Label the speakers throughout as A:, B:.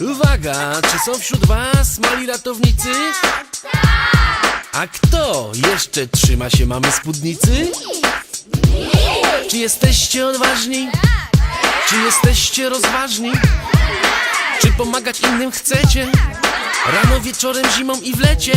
A: Uwaga, czy są wśród was mali ratownicy? A kto jeszcze trzyma się mamy spódnicy? Czy jesteście odważni? Czy jesteście rozważni? Czy pomagać innym chcecie? Rano, wieczorem, zimą i w lecie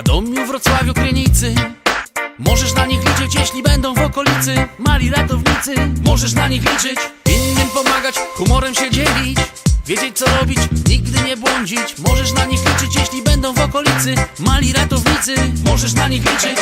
A: Radomiu, Wrocławiu, Krynicy. Możesz na nich liczyć, jeśli będą w okolicy. Mali ratownicy, możesz na nich liczyć. Innym pomagać, humorem się dzielić. Wiedzieć co robić, nigdy nie błądzić. Możesz na nich liczyć, jeśli będą w okolicy. Mali ratownicy, możesz na nich liczyć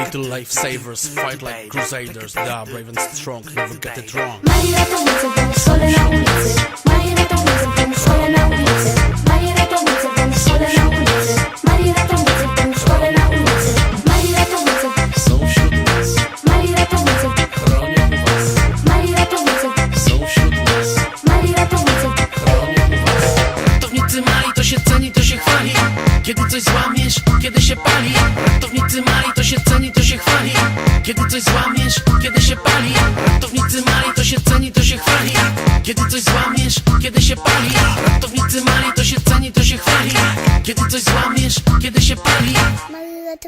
A: Little lifesavers fight like crusaders. They are brave and strong, never get it wrong.
B: Mali ratownicy w szkole na ulicy. Mali ratownicy w szkole na ulicy. Mali ratownicy w szkole na ulicy. Mali ratownicy w szkole na ulicy. Mali ratownicy,
A: Są wśród nas,
B: mali ratownicy,
A: chronią was
B: mali ratownicy,
A: Są wśród nas,
B: mali ratownicy.
A: chronią was Ratownicy mali, to się ceni, to się chwali. Kiedy coś złamiesz, kiedy się pali. Ratownicy mali, to się ceni, Kiedy coś złamiesz, kiedy się pali Ratownicy mali, to się ceni, to się chwali. Kiedy coś złamiesz, kiedy się pali Ratownicy mali, to się ceni, to się chwali. Kiedy coś złamiesz,